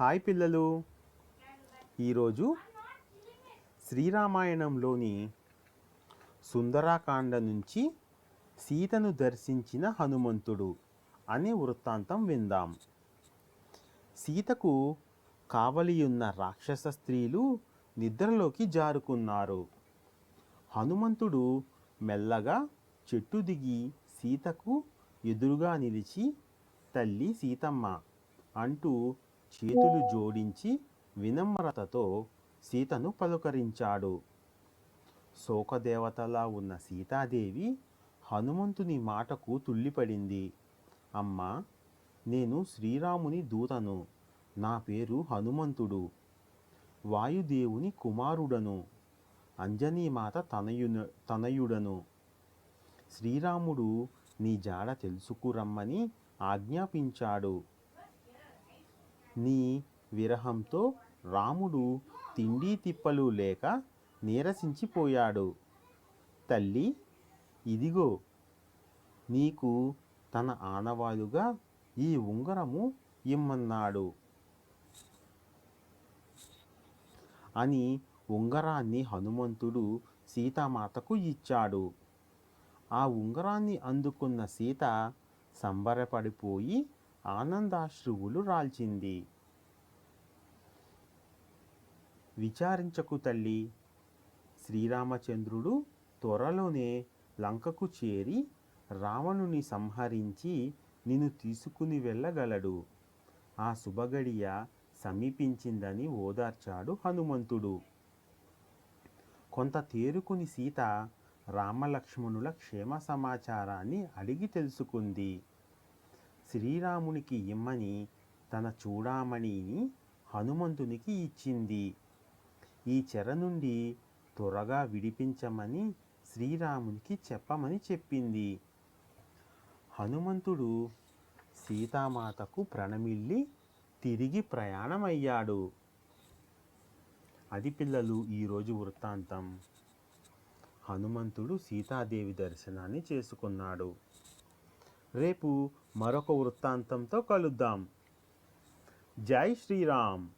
Hi పిల్లలు. ఈరోజు శ్రీరామాయణంలోని సుందరాకాండ నుంచి సీతను దర్శించిన హనుమంతుడు అనే వృత్తాంతం విందాం. సీతకు కావలియున్న రాక్షస స్త్రీలు నిద్రలోకి జారుకున్నారు. హనుమంతుడు మెల్లగా చెట్టు దిగి సీతకు ఎదురుగా నిలిచి తల్లి సీతమ్మ అంటూ చేతులు జోడించి వినమ్రతతో సీతను పలుకరించాడు. శోకదేవతలా ఉన్న సీతాదేవి హనుమంతుని మాటకు తుల్లిపడింది. అమ్మా నేను శ్రీరాముని దూతను. నా పేరు హనుమంతుడు. వాయుదేవుని కుమారుడను. అంజనీమాత తనయున తనయుడను. శ్రీరాముడు నీ జాడ తెలుసుకురమ్మని ఆజ్ఞాపించాడు. నీ విరహంతో రాముడు తిండి తిప్పలు లేక నీరసించిపోయాడు. తల్లి ఇదిగో నీకు తన ఆనవాయుగా ఈ ఉంగరము ఇమ్మన్నాడు. అని ఉంగరాన్ని హనుమంతుడు సీతామాతకు ఇచ్చాడు. ఆ ఉంగరాన్ని అందుకున్న సీత సంబరపడిపోయి ఆనందాశ్రువులు రాల్చింది. విచారించకు తల్లి. శ్రీరామచంద్రుడు త్వరలోనే లంకకు చేరి రావణుని సంహరించి నిన్ను తీసుకుని వెళ్ళగలడు. ఆ శుభగడియ సమీపించిందని ఓదార్చాడు హనుమంతుడు. కొంత తేరుకుని సీత రామలక్ష్మణుల క్షేమ సమాచారాన్ని అడిగి తెలుసుకుంది. శ్రీరామునికి ఇమ్మని తన చూడామణిని హనుమంతునికి ఇచ్చింది. ఈ చెర నుండి త్వరగా విడిపించమని శ్రీరామునికి చెప్పమని చెప్పింది. హనుమంతుడు సీతామాతకు ప్రణమిల్లి తిరిగి ప్రయాణమయ్యాడు. అది పిల్లలు ఈరోజు వృత్తాంతం హనుమంతుడు సీతాదేవి దర్శనాన్ని చేసుకున్నాడు. రేపు మరొక వృత్తాంతంతో కలుద్దాం. జై శ్రీరామ్.